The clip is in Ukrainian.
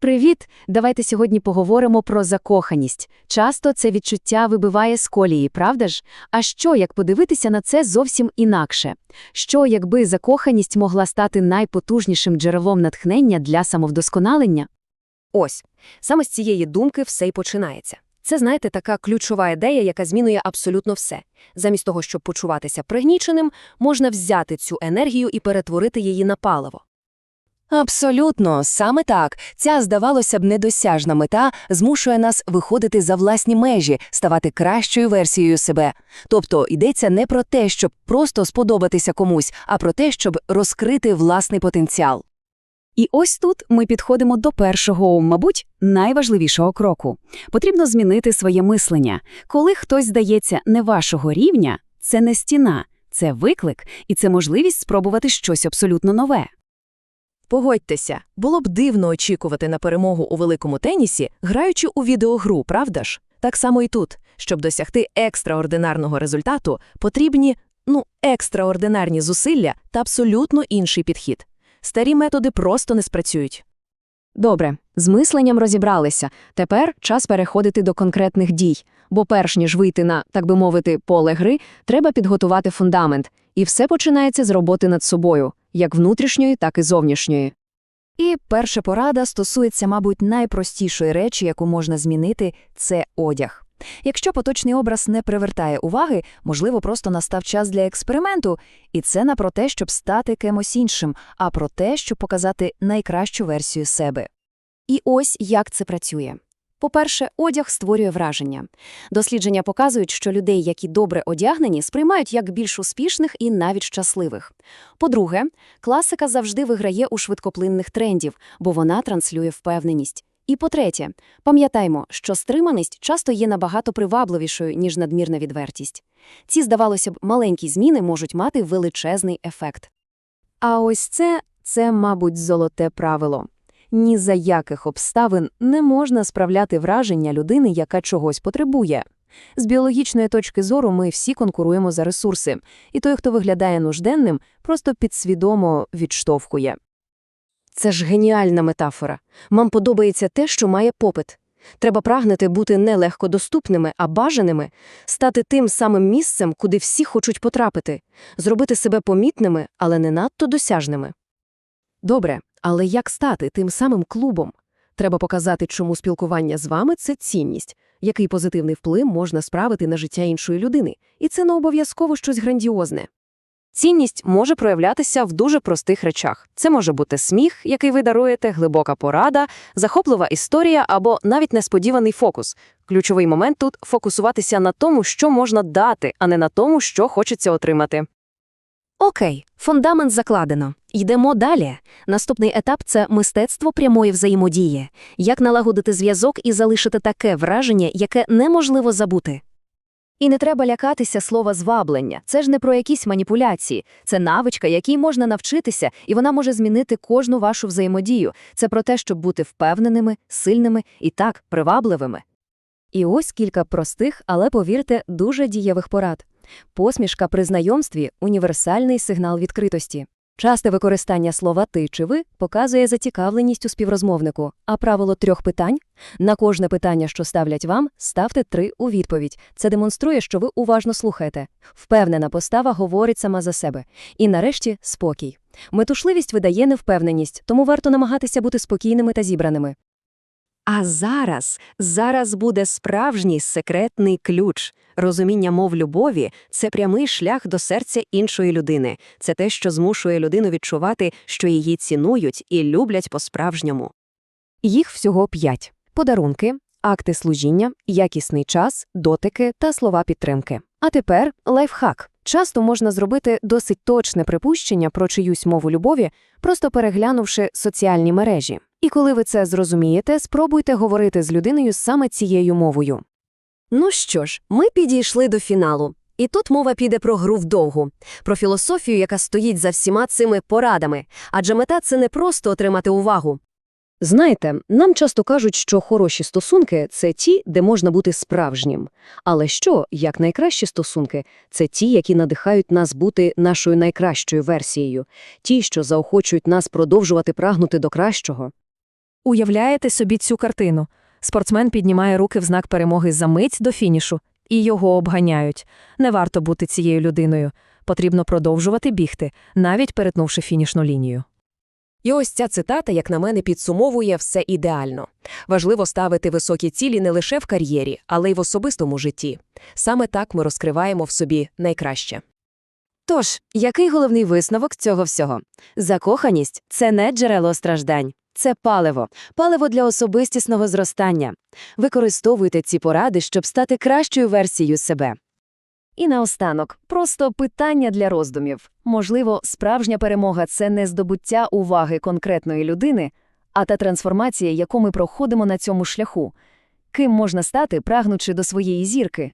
Привіт! Давайте сьогодні поговоримо про закоханість. Часто це відчуття вибиває з колії, правда ж? А що, як подивитися на це зовсім інакше? Що, якби закоханість могла стати найпотужнішим джерелом натхнення для самовдосконалення? Ось, саме з цієї думки все й починається. Це, знаєте, така ключова ідея, яка змінює абсолютно все. Замість того, щоб почуватися пригніченим, можна взяти цю енергію і перетворити її на паливо. Абсолютно, саме так. Ця, здавалося б, недосяжна мета змушує нас виходити за власні межі, ставати кращою версією себе. Тобто йдеться не про те, щоб просто сподобатися комусь, а про те, щоб розкрити власний потенціал. І ось тут ми підходимо до першого, мабуть, найважливішого кроку. Потрібно змінити своє мислення. Коли хтось здається не вашого рівня, це не стіна, це виклик, і це можливість спробувати щось абсолютно нове. Погодьтеся, було б дивно очікувати на перемогу у великому тенісі, граючи у відеогру, правда ж? Так само і тут. Щоб досягти екстраординарного результату, потрібні, ну, екстраординарні зусилля та абсолютно інший підхід. Старі методи просто не спрацюють. Добре, з мисленням розібралися. Тепер час переходити до конкретних дій. Бо перш ніж вийти на, так би мовити, поле гри, треба підготувати фундамент. І все починається з роботи над собою, як внутрішньої, так і зовнішньої. І перша порада стосується, мабуть, найпростішої речі, яку можна змінити – це одяг. Якщо поточний образ не привертає уваги, можливо, просто настав час для експерименту, і це не про те, щоб стати кимось іншим, а про те, щоб показати найкращу версію себе. І ось як це працює. По-перше, одяг створює враження. Дослідження показують, що людей, які добре одягнені, сприймають як більш успішних і навіть щасливих. По-друге, класика завжди виграє у швидкоплинних трендів, бо вона транслює впевненість. І по-третє, пам'ятаймо, що стриманість часто є набагато привабливішою, ніж надмірна відвертість. Ці, здавалося б, маленькі зміни можуть мати величезний ефект. А ось це, це, мабуть, золоте правило. Ні за яких обставин не можна справляти враження людини, яка чогось потребує. З біологічної точки зору ми всі конкуруємо за ресурси, і той, хто виглядає нужденним, просто підсвідомо відштовхує. Це ж геніальна метафора. Вам подобається те, що має попит. Треба прагнути бути не легкодоступними, а бажаними, стати тим самим місцем, куди всі хочуть потрапити, зробити себе помітними, але не надто досяжними. Добре, але як стати тим самим клубом? Треба показати, чому спілкування з вами – це цінність, який позитивний вплив можна справити на життя іншої людини. І це не обов'язково щось грандіозне. Цінність може проявлятися в дуже простих речах. Це може бути сміх, який ви даруєте, глибока порада, захоплива історія або навіть несподіваний фокус. Ключовий момент тут – фокусуватися на тому, що можна дати, а не на тому, що хочеться отримати. Окей, фундамент закладено. Йдемо далі. Наступний етап – це мистецтво прямої взаємодії. Як налагодити зв'язок і залишити таке враження, яке неможливо забути. І не треба лякатися слова зваблення. Це ж не про якісь маніпуляції. Це навичка, якій можна навчитися, і вона може змінити кожну вашу взаємодію. Це про те, щоб бути впевненими, сильними і так привабливими. І ось кілька простих, але, повірте, дуже дієвих порад. Посмішка при знайомстві – універсальний сигнал відкритості. Часте використання слова «ти» чи «ви» показує зацікавленість у співрозмовнику, а правило трьох питань – на кожне питання, що ставлять вам, ставте три у відповідь. Це демонструє, що ви уважно слухаєте. Впевнена постава говорить сама за себе. І нарешті – спокій. Метушливість видає невпевненість, тому варто намагатися бути спокійними та зібраними. А зараз, зараз буде справжній секретний ключ. Розуміння мов любові – це прямий шлях до серця іншої людини. Це те, що змушує людину відчувати, що її цінують і люблять по-справжньому. Їх всього п'ять. Подарунки, акти служіння, якісний час, дотики та слова підтримки. А тепер лайфхак. Часто можна зробити досить точне припущення про чиюсь мову любові, просто переглянувши соціальні мережі. І коли ви це зрозумієте, спробуйте говорити з людиною саме цією мовою. Ну що ж, ми підійшли до фіналу. І тут мова піде про гру вдовгу, про філософію, яка стоїть за всіма цими порадами. Адже мета це не просто отримати увагу. Знаєте, нам часто кажуть, що хороші стосунки це ті, де можна бути справжнім. Але що, як найкращі стосунки, це ті, які надихають нас бути нашою найкращою версією, ті, що заохочують нас продовжувати прагнути до кращого. Уявляєте собі цю картину? Спортсмен піднімає руки в знак перемоги за мить до фінішу, і його обганяють. Не варто бути цією людиною. Потрібно продовжувати бігти, навіть перетнувши фінішну лінію. І ось ця цитата, як на мене, підсумовує все ідеально. Важливо ставити високі цілі не лише в кар'єрі, але й в особистому житті. Саме так ми розкриваємо в собі найкраще. Тож, який головний висновок цього всього? Закоханість – це не джерело страждань. Це паливо, паливо для особистісного зростання. Використовуйте ці поради, щоб стати кращою версією себе. І наостанок, просто питання для роздумів. Можливо, справжня перемога – це не здобуття уваги конкретної людини, а та трансформація, яку ми проходимо на цьому шляху. Ким можна стати, прагнучи до своєї зірки?